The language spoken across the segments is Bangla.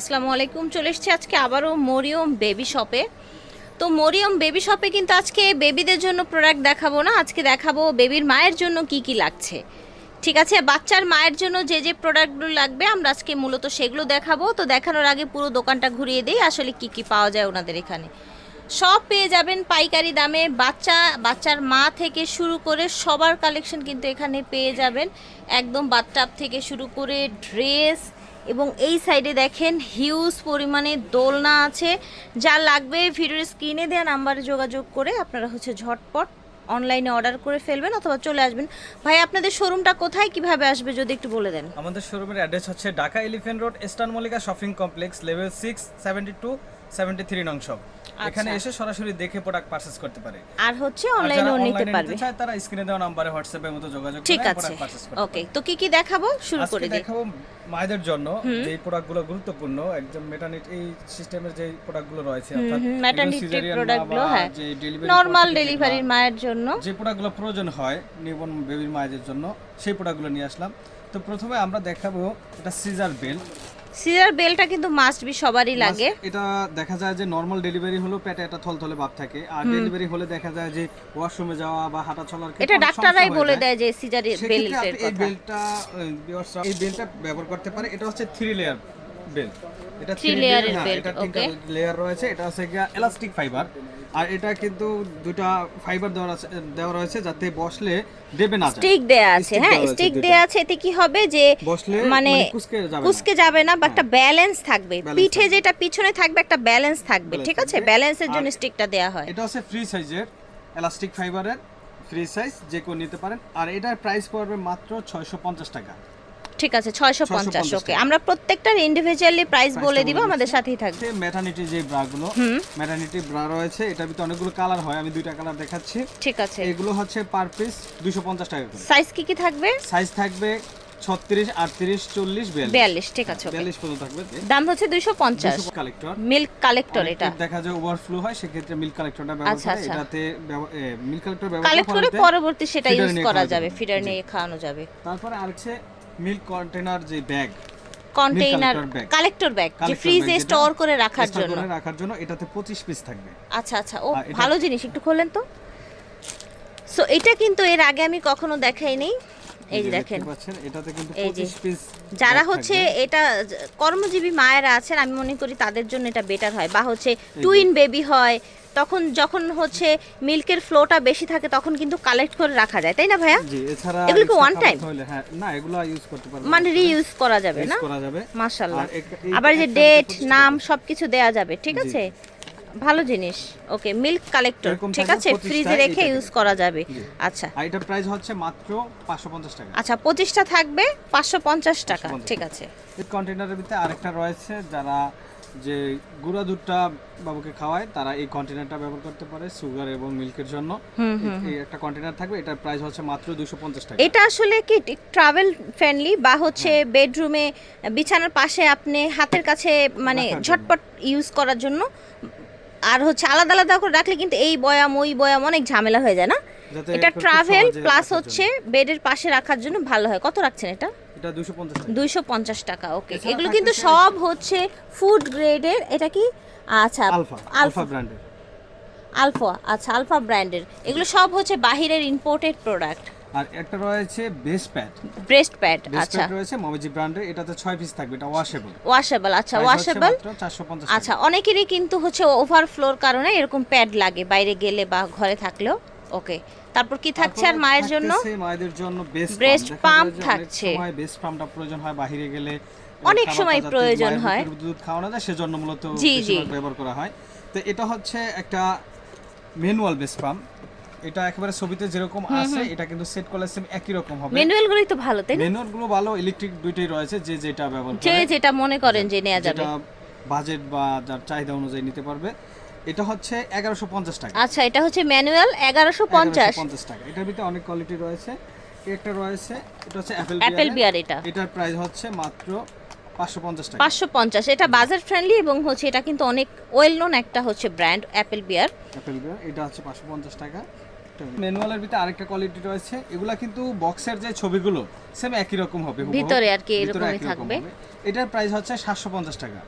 আসসালামু আলাইকুম। চলে এসেছি আজকে আবারও মরিয়ম বেবি শপে। তো মরিয়ম বেবি শপে কিন্তু আজকে বেবিদের জন্য প্রোডাক্ট দেখাবো না। আজকে দেখাবো বেবির মায়ের জন্য কি কি লাগছে। ঠিক আছে? বাচ্চার মায়ের জন্য যে যে প্রোডাক্টগুলো লাগবে, আমরা আজকে মূলত সেগুলো দেখাবো। তো দেখানোর আগে পুরো দোকানটা ঘুরিয়ে দিই, আসলে কি কি পাওয়া যায় ওনাদের এখানে। সব পেয়ে যাবেন পাইকারি দামে। বাচ্চা, বাচ্চার মা থেকে শুরু করে সবার কালেকশন কিন্তু এখানে পেয়ে যাবেন। একদম বাথটাব থেকে শুরু করে ড্রেস এবং এই সাইডে দেখেন হিউজ পরিমাণে দোলনা আছে। যা লাগবে ভিডিওর স্ক্রিনে দেওয়া নাম্বারে যোগাযোগ করে আপনারা হচ্ছে ঝটপট অনলাইনে অর্ডার করে ফেলবেন অথবা চলে আসবেন। ভাই, আপনাদের শোরুমটা কোথায়? কীভাবে আসবে? যদি একটু বলে দেন। আমাদের শোরুমের অ্যাড্রেস হচ্ছে Dhaka elephant road, eastern Mallika shopping complex level six seventy two seventy three নং শপ এখানে এসে সরাসরি দেখে প্রোডাক্ট পারচেস করতে পারে। আর হচ্ছে অনলাইনেও নিতে পারবে। চায় তারা স্ক্রিনে দেওয়া নাম্বারে মতো যোগাযোগ করে প্রোডাক্ট করতে ওকে তো কি কি দেখাবো? শুরু করে দিই। দেখাবো মায়েদের জন্য যে প্রোডাক্টগুলো গুরুত্বপূর্ণ একদম মেটার্নিটি এই সিস্টেমের যে প্রোডাক্টগুলো রয়েছে অর্থাৎ ম্যাটার্নিটি প্রোডাক্টগুলো হ্যাঁ। নর্মাল ডেলিভারির মায়ের জন্য। যে প্রোডাক্টগুলো প্রয়োজন হয় নিউবর্ন বেবির মায়েদের জন্য সেই প্রোডাক্টগুলো নিয়ে আসলাম। তো প্রথমে আমরা দেখাবো এটা সিজার বেল সিজার বেলটা কিন্তু মাস্ট বি সবারই লাগে। এটা দেখা যায় যে নর্মাল ডেলিভারি হলো পেটে একটা থলথলে ভাব থাকে। আর ডেলিভারি হলে দেখা যায় যে ওয়াশরুমে যাওয়া বা হাঁটা চলার ক্ষেত্রে এটা ডাক্তাররাই বলে দেয় যে সিজার বেল্টের আপনি এই বেলটা এই বেলটা ব্যবহার করতে পারে। এটা হচ্ছে থ্রি লেয়ার বেল এটা থ্রি হ্যাঁ, belt, এটা তিনটা লেয়ার রয়েছে। এটা হচ্ছে গিয়া এলাস্টিক ফাইবার আর এটা কিন্তু দুটা ফাইবার দেওয়া আছে দেওয়া রয়েছে যাতে বসলে দেবে না স্টিক দেয়া আছে হ্যাঁ স্টিক দেয়া আছে এতে কি হবে যে বসলে মানে মানে কুচকে যাবে না। কুচকে যাবে না বা একটা ব্যালেন্স থাকবে। পিঠে যেটা পিছনে থাকবে একটা ব্যালেন্স থাকবে ঠিক আছে? ব্যালেন্সের জন্য স্টিকটা দেয়া হয়। এটা হচ্ছে ফ্রি সাইজের এলাস্টিক ফাইবারের ফ্রি সাইজ যে কেউ নিতে পারেন। আর এটার প্রাইস পড়বে মাত্র ছয়শো পঞ্চাশ টাকা। ঠিক আছে ছয়শো পঞ্চাশ 650 ওকে আমরা প্রত্যেকটার ইন্ডিভিজুয়ালি প্রাইস বলে দিব আমাদের। সাথেই থাকবে। ম্যাটার্নিটি যে ব্রাগুলো ম্যাটার্নিটি ব্রা রয়েছে এটার ভিতরে অনেকগুলো কালার হয় আমি দুইটা কালার দেখাচ্ছি। ঠিক আছে। এগুলো হচ্ছে পার পিস দুইশো পঞ্চাশ টাকা করে। সাইজ কি কি থাকবে? সাইজ থাকবে ছত্রিশ আটত্রিশ চল্লিশ বিয়াল্লিশ। বিয়াল্লিশ ঠিক আছে ওকে বিয়াল্লিশ পর্যন্ত থাকবে দাম হচ্ছে দুইশো পঞ্চাশ। কালেক্টর মিল্ক কালেক্টর এটা। দেখা যায় ওভারফ্লো হয় সেক্ষেত্রে মিল্ক কালেক্টরটা ব্যবহার আচ্ছা, করে আচ্ছা। এটাতে মিল্ক কালেক্টর ব্যবহার করে পরবর্তী সেটা ইউজ করা যাবে। ফিডার নিয়ে খাওয়ানো যাবে। তারপরে মিল্ক কন্টেনার যে ব্যাগ কন্টেইনার কালেক্টর ব্যাগ যে ফ্রিজে স্টোর করে রাখার জন্য করে রাখার জন্য এটাতে পঁচিশ পিস থাকবে। আচ্ছা আচ্ছা ও ভালো জিনিস একটু খোলেন তো। সো এটা কিন্তু এর আগে আমি কখনো দেখাইনি। এই যে দেখেন। এটাতে কিন্তু 25 পিস যারা হচ্ছে এটা কর্মজীবী মায়েরা আছেন আমি মনে করি তাদের জন্য এটা বেটার হয়। বা হচ্ছে টুইন বেবি হয় তখন যখন হচ্ছে মিল্কের ফ্লোটা বেশি থাকে তখন কিন্তু কালেক্ট করে রাখা যায় তাই না ভাইয়া? জি এছাড়া এগুলো কি ওয়ান টাইম হ্যাঁ না এগুলো ইউজ করতে পারবে মানে রিইউজ করা যাবে না? করা যাবে। মাশাল্লাহ আর আবার যে ডেট নাম সবকিছু দেয়া যাবে ঠিক আছে? ভালো জিনিস। ওকে মিল্ক কালেক্টর ঠিক আছে? ফ্রিজে রেখে ইউজ করা যাবে। আচ্ছা। এটার প্রাইস হচ্ছে মাত্র 550 টাকা। আচ্ছা পঁচিশটা থাকবে পাঁচশো পঞ্চাশ টাকা। ঠিক আছে। এই কন্টেনারের ভিতরে আরেকটা রয়েছে যারা যে গুঁড়া দুধটা বাবুকে খাওয়ায় তারা এই কন্টেনারটা ব্যবহার করতে পারে সুগার এবং মিল্কের জন্য। এই- এই একটা কন্টেনার থাকবে এটার প্রাইস হচ্ছে মাত্র 250 টাকা। এটা আসলে কি ট্রাভেল ফ্রেন্ডলি বা হচ্ছে বেডরুমে বিছানার পাশে আপনি হাতের কাছে মানে ঝটপট ইউজ করার জন্য আর হচ্ছে আলাদা আলাদা করে রাখলে কিন্তু এই বয়াম ওই বয়াম অনেক ঝামেলা হয়ে যায় না? এটা ট্রাভেল প্লাস হচ্ছে বেডের পাশে রাখার জন্য ভালো হয়। কত রাখছেন এটা? এটা 250 টাকা। দুইশো পঞ্চাশ টাকা ওকে এগুলো কিন্তু সব হচ্ছে ফুড গ্রেডের এটা কি? আচ্ছা আলফা আলফা আলফা ব্র্যান্ডের আলফা আচ্ছা আলফা ব্র্যান্ডের এগুলো সব হচ্ছে বাহিরের ইম্পোর্টেড প্রোডাক্ট আর একটা রয়েছে বেস প্যাড ব্রেস্ট প্যাড আচ্ছা। রয়েছে মমিজি ব্র্যান্ডের এটাতে 6 পিস থাকবে এটা ওয়াশেবল ওয়াশেবল আচ্ছা ওয়াশেবল 450 আচ্ছা অনেকেরই কিন্তু হচ্ছে ওভারফ্লোর কারণে এরকম প্যাড লাগে বাইরে গেলে বা ঘরে থাকলেও। ওকে তারপর কি থাকছে আর মায়ের জন্য? মায়েদের জন্য বেস্ট Breast pump থাকছে। সময় বেস্ট পাম্পটা প্রয়োজন হয় বাইরে গেলে অনেক সময় প্রয়োজন হয়। দুধ খাওয়ানো যায় সেজন্য মূলত। ব্যবহার করা হয়। তো এটা হচ্ছে একটা ম্যানুয়াল বেস্ট পাম্প এটা একেবারে ছবিতে যেরকম আছে এটা কিন্তু সেট করলে সেম একই রকম হবে। ম্যানুয়ালগুলোই তো ভালো তাই না? ম্যানুয়ালগুলো ভালো ইলেকট্রিক দুইটাই রয়েছে যে যেটা ব্যবহার করে। যে যেটা মনে করেন যে নেওয়া যাবে। যেটা বাজেট বা যার চাহিদা অনুযায়ী নিতে পারবে। এটা হচ্ছে এগারোশো পঞ্চাশ টাকা। আচ্ছা এটা হচ্ছে ম্যানুয়াল এগারোশো পঞ্চাশ। পঞ্চাশ টাকা। এটার ভিতরে অনেক কোয়ালিটি রয়েছে। একটা রয়েছে এটা হচ্ছে অ্যাপেল অ্যাপেল বিয়ার এটা। এটার প্রাইস হচ্ছে মাত্র পাঁচশো পঞ্চাশ এটা বাজার ফ্রেন্ডলি এবং হচ্ছে এটা কিন্তু অনেক ওয়েল নোন একটা হচ্ছে brand apple bear apple bear এটা হচ্ছে পাঁচশো পঞ্চাশ টাকা। ম্যানুয়ালের ভিতরে আরেকটা কোয়ালিটি রয়েছে। এগুলা কিন্তু বক্সের যে ছবিগুলো সেম একই রকম হবে ভিতরে আর কি এরকমই থাকবে। এটার প্রাইস হচ্ছে সাতশো পঞ্চাশ টাকা।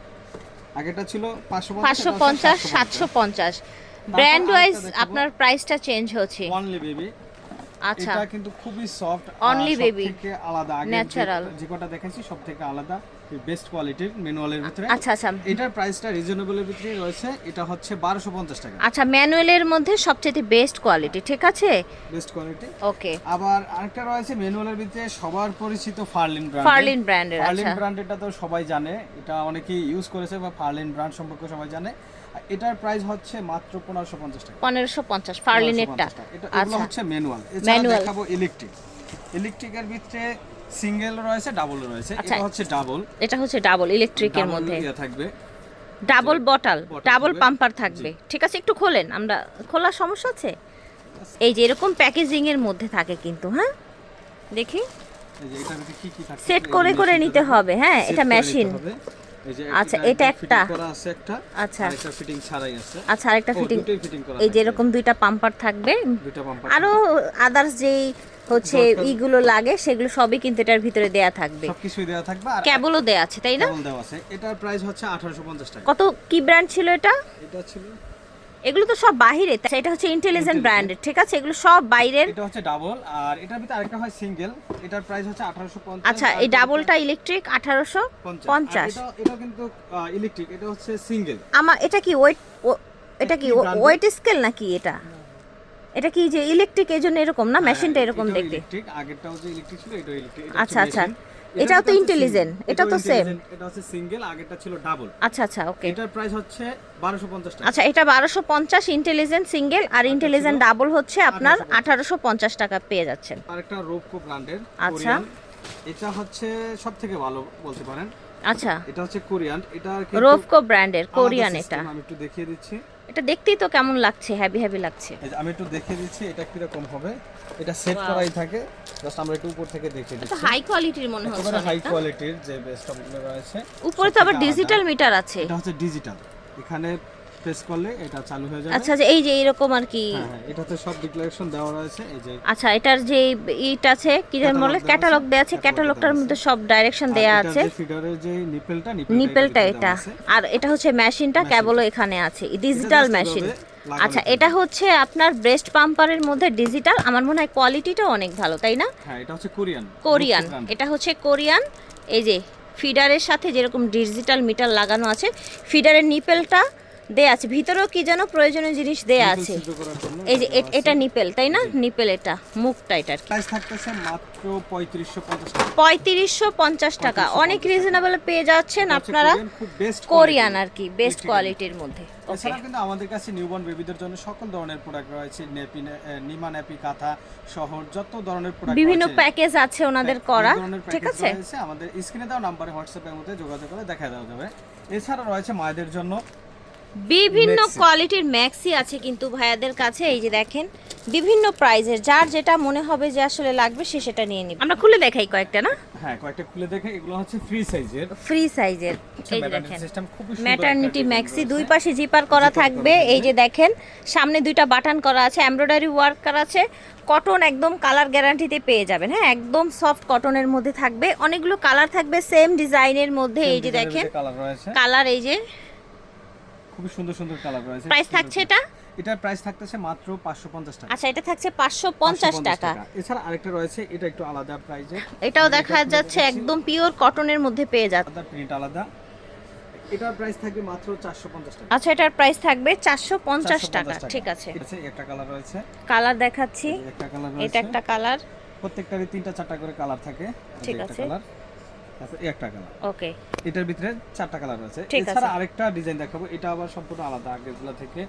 আগেটা ছিল পাঁচশো পঞ্চাশ সাতশো পঞ্চাশ। ব্র্যান্ড ওয়াইজ আপনার প্রাইসটা চেঞ্জ হচ্ছে। অনলি বেবি আচ্ছা। এটা কিন্তু খুবই সফট Only baby। থেকে আলাদা। আগে Natural। যে কটা দেখাচ্ছি সব থেকে আলাদা। বেস্ট কোয়ালিটির ম্যানুয়ালের ভিতরে। আচ্ছা আচ্ছা। এটার প্রাইসটা রিজনেবলের ভিতরে রয়েছে। এটা হচ্ছে বারোশো পঞ্চাশ টাকা। আচ্ছা ম্যানুয়ালের মধ্যে সবচেয়ে বেস্ট কোয়ালিটি ঠিক আছে? বেস্ট কোয়ালিটি ওকে আবার আরেকটা রয়েছে ম্যানুয়ালের ভিতরে সবার পরিচিত ফার্লিন ব্র্যান্ড ফার্লিন ব্র্যান্ডের ফার্লিন ব্র্যান্ডেরটা তো সবাই জানে। এটা অনেকেই ইউজ করেছে বা ফার্লিন ব্র্যান্ড সম্পর্কে সবাই জানে। আর এটার প্রাইস হচ্ছে মাত্র পনেরোশো পঞ্চাশ টাকা। পনেরোশো পঞ্চাশ ফার্লিনেরটা 1550 এটা আচ্ছা। হচ্ছে ম্যানুয়াল এছাড়া দেখাবো ইলেকট্রিক ইলেকট্রিকের ভিতরে সিঙ্গেল রয়েছে ডাবল রয়েছে। আচ্ছা। এটা হচ্ছে ডাবল। এটা হচ্ছে ডাবল ইলেকট্রিকের মধ্যে। থাকবে। ডাবল বটল ডাবল পাম্পার থাকবে। ঠিক আছে একটু খোলেন আমরা খোলার সমস্যা আছে? এই যে এরকম প্যাকেজিং এর মধ্যে থাকে কিন্তু হ্যাঁ? দেখি। সেট করে করে নিতে হবে হ্যাঁ এটা মেশিন আচ্ছা, এটা একটা। আচ্ছা। আর একটা ফিটিং ছাড়াই আছে। আচ্ছা আরেকটা ফিটিং এই যে এরকম দুইটা পাম্পার থাকবে। দুইটা পাম্পার আরও আদার্স যেই হচ্ছে ইগুলো লাগে সেগুলো সবই কিন্তু এটার ভিতরে দেয়া থাকবে। সবকিছুই দেওয়া থাকবে আর কেবলও দেয়া আছে তাই না? কেবল দেওয়া আছে। এটার প্রাইস হচ্ছে 1850 টাকা। কত কি ব্র্যান্ড ছিল এটা? এটা ছিল এগুলো তো সব বাহিরে এটা হচ্ছে ইন্টেলিজেন্ট ব্র্যান্ডের ঠিক আছে? এগুলো সব বাইরের। এটা হচ্ছে ডাবল আর এটার ভিতরে আরেকটা হয় সিঙ্গেল এটার প্রাইস হচ্ছে 1850 আচ্ছা এই ডাবলটা ইলেকট্রিক আঠারোশো পঞ্চাশ। পঞ্চাশ। আর এটা এটা কিন্তু ইলেকট্রিক এটা হচ্ছে সিঙ্গেল আমার এটা কি ওয়েট এটা কি ওয়েট স্কেল নাকি এটা? এটা কি যে ইলেকট্রিক এই জন্য এরকম না? মেশিনটা এরকম দেখতে। ইলেকট্রিক আগেরটাও যে ইলেকট্রিক ছিল এটা ইলেকট্রিক আচ্ছা, আচ্ছা। এটাও তো ইন্টেলিজেন্ট এটা তো same। এটা হচ্ছে সিঙ্গেল আগেরটা ছিল ডাবল আচ্ছা আচ্ছা ওকে এটার প্রাইস হচ্ছে 1250 টাকা। আচ্ছা এটা বারোশো পঞ্চাশ ইন্টেলিজেন্ট সিঙ্গেল আর ইন্টেলিজেন্ট ডাবল হচ্ছে আপনার আঠারোশো পঞ্চাশ। টাকা পেয়ে যাচ্ছেন। আরেকটা রোপকো ব্র্যান্ডের আচ্ছা। এটা হচ্ছে সবথেকে ভালো বলতে পারেন। আচ্ছা। এটা হচ্ছে কোরিয়ান এটা রোফকো ব্র্যান্ডের কোরিয়ান এটা। আমি একটু দেখিয়ে দিচ্ছি। এটা দেখতেই তো কেমন লাগছে হ্যাভি হ্যাভি লাগছে। আমি একটু দেখিয়ে দিচ্ছি এটা কীরকম হবে? এটা সেট করাই থাকে জাস্ট আমরা একটু উপর থেকে দেখিয়ে তো দিচ্ছি। হাই কোয়ালিটির মনে হচ্ছে একেবারে হাই কোয়ালিটির যে বেস্ট অফ রয়েছে উপরে তো আবার ডিজিটাল মিটার আছে। এটা হচ্ছে ডিজিটাল এখানে প্রেস করলে এটা চালু হয়ে যাবে। আচ্ছা যে এই যে এরকম আর কি। হ্যাঁ হ্যাঁ এটাতে সব ডিক্লারেশন দেওয়া রয়েছে এই যে আচ্ছা এটার যে ইট আছে কি যেন বলে? ক্যাটালগ দেওয়া আছে ক্যাটালগটার মধ্যে সব ডাইরেকশন দেয়া আছে। ফিডারের যে নিপেলটা নিপেলটা এটা। আর এটা হচ্ছে মেশিনটা কেবলও এখানে আছে ডিজিটাল মেশিন আচ্ছা এটা হচ্ছে আপনার ব্রেস্ট পাম্পারের মধ্যে ডিজিটাল আমার মনে হয় কোয়ালিটিটা অনেক ভালো তাই না? হ্যাঁ এটা হচ্ছে কোরিয়ান কোরিয়ান এটা হচ্ছে কোরিয়ান এই যে ফিডারের সাথে যেরকম ডিজিটাল মিটার লাগানো আছে ফিডারের নিপেলটা দেয়া আছে। ভিতরেও কি যেন প্রয়োজনীয় জিনিস দেয়া আছে। এই যে এটা নিপেল তাই না? নিপেল এটা মুখটা এটা আর কি। প্রাইস থাকতেছে মাত্র 3550 টাকা। পঁয়ত্রিশশো পঞ্চাশ টাকা। অনেক রিজনেবল পেয়ে যাচ্ছেন আপনারা কোরিয়ান, আর কি বেস্ট কোয়ালিটির মধ্যে। এছাড়া কিন্তু আমাদের কাছে নিউবর্ন বেবিদের জন্য সকল ধরনের প্রোডাক্ট রয়েছে। নেপি নিমা নেপি কাঁথা সহ যত ধরনের প্রোডাক্ট বিভিন্ন প্যাকেজ আছে ওনাদের করা ঠিক আছে? আমাদের স্ক্রিনে দেওয়া নাম্বারে হোয়াটসঅ্যাপের মধ্যে যোগাযোগ করে দেখা দেওয়া যাবে। এছাড়া রয়েছে মায়েদের জন্য বিভিন্ন কোয়ালিটির ম্যাক্সি আছে কিন্তু ভাইয়াদের কাছে এই যে দেখেন বিভিন্ন প্রাইজের যার যেটা মনে হবে যে আসলে লাগবে সে সেটা নিয়ে নিবে। আমরা খুলে দেখাই কয়েকটা না? হ্যাঁ কয়েকটা খুলে দেখে এগুলো হচ্ছে ফ্রি সাইজের ফ্রি সাইজের এই যে দেখেন সিস্টেম খুবই সুন্দর ম্যাটারনিটি ম্যাক্সি দুই পাশে জিপার করা থাকবে এই যে দেখেন সামনে দুইটা বাটন করা আছে এমব্রয়ডারি ওয়ার্ক করা আছে কটন একদম কালার গ্যারান্টিতে পেয়ে যাবেন। হ্যাঁ একদম সফট কটনের মধ্যে থাকবে অনেকগুলো কালার থাকবে সেম ডিজাইনের মধ্যে এই যে দেখেন কালার রয়েছে। কালার এই যে খুবই সুন্দর সুন্দর কালার রয়েছে। প্রাইস থাকছে এটা? এটার প্রাইস থাকতেছে মাত্র 550 টাকা। আচ্ছা এটা থাকছে পাঁচশো পঞ্চাশ 550 টাকা। এছাড়া আরেকটা রয়েছে এটা একটু আলাদা প্রাইজে এটাও দেখা যাচ্ছে একদম পিওর কটনের মধ্যে পেয়ে যাচ্ছে। আলাদা প্রিন্ট আলাদা। এটার প্রাইস থাকবে মাত্র 450 টাকা। আচ্ছা এটার প্রাইস থাকবে চারশো পঞ্চাশ 450 টাকা। ঠিক আছে। আছে একটা কালার রয়েছে। কালার দেখাচ্ছি। একটা কালার এটা একটা কালার প্রত্যেকটারই তিনটা চারটা করে কালার থাকে। ঠিক আছে। কালার তারপর এই একটা কালার ওকে এটার ভিতরে চারটা কালার ঠিক এছাড়া আরেকটা ডিজাইন দেখাবো। এটা আবার সম্পূর্ণ আলাদা আগেরগুলো থেকে।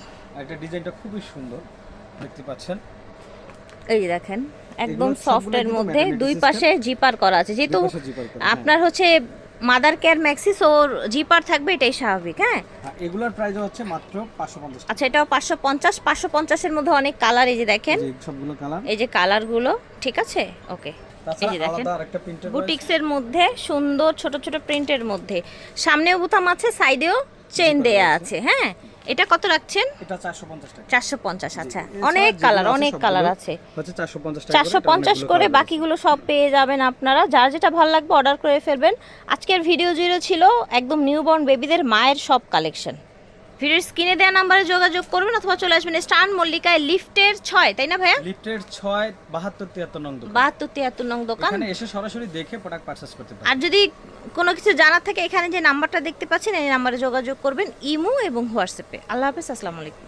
একটা ডিজাইনটা খুবই সুন্দর দেখতে পাচ্ছেন। এই দেখেন একদম সবগুলো সফটের মধ্যে দুই। পাশে জিপার করা আছে। যেহেতু হ্যাঁ। আপনার হচ্ছে মাদার কেয়ার ম্যাক্সিস ওর জিপার থাকবে এটাই স্বাভাবিক হ্যাঁ? হ্যাঁ, এগুলোর প্রাইস হচ্ছে মাত্র 550 আচ্ছা এটাও পাঁচশো পঞ্চাশ পাঁচশো পঞ্চাশের মধ্যে অনেক কালার এই যে দেখেন। সবগুলো কালার এই যে কালারগুলো ঠিক আছে? ওকে এই যে দেখেন বুটিক্সের মধ্যে সুন্দর ছোট ছোট প্রিন্টের মধ্যে। সামনেও বোতাম আছে সাইডেও চেন দেয়া আছে হ্যাঁ? এটা কত রাখছেন? এটা চারশো পঞ্চাশ টাকা। আচ্ছা। অনেক কালার অনেক কালার আছে। হচ্ছে চারশো পঞ্চাশ টাকা করে বাকিগুলো সব পেয়ে যাবেন আপনারা। যার যেটা ভালো লাগবে অর্ডার করে ফেলবেন। আজকের ভিডিও জিরো ছিল একদম নিউবর্ন বেবিদের মায়ের সব কালেকশন ভিডিওর স্ক্রিনে দেওয়া নাম্বারে যোগাযোগ করবেন অথবা চলে আসবেন স্টান মল্লিকায় লিফটের ছয় তাই না ভাইয়া? লিফটের ছয় বাহাত্তর তিয়াত্তর নং দোকান। বাহাত্তর তিয়াত্তর নং দোকান। এখানে এসে সরাসরি দেখে প্রোডাক্ট পারচেস করতে পারেন। আর যদি কোনো কিছু জানার থাকে এখানে যে নাম্বারটা দেখতে পাচ্ছেন এই নাম্বারে যোগাযোগ করবেন ইমো এবং হোয়াটসঅ্যাপে। আল্লাহ হাফেজ আসসালামু আলাইকুম।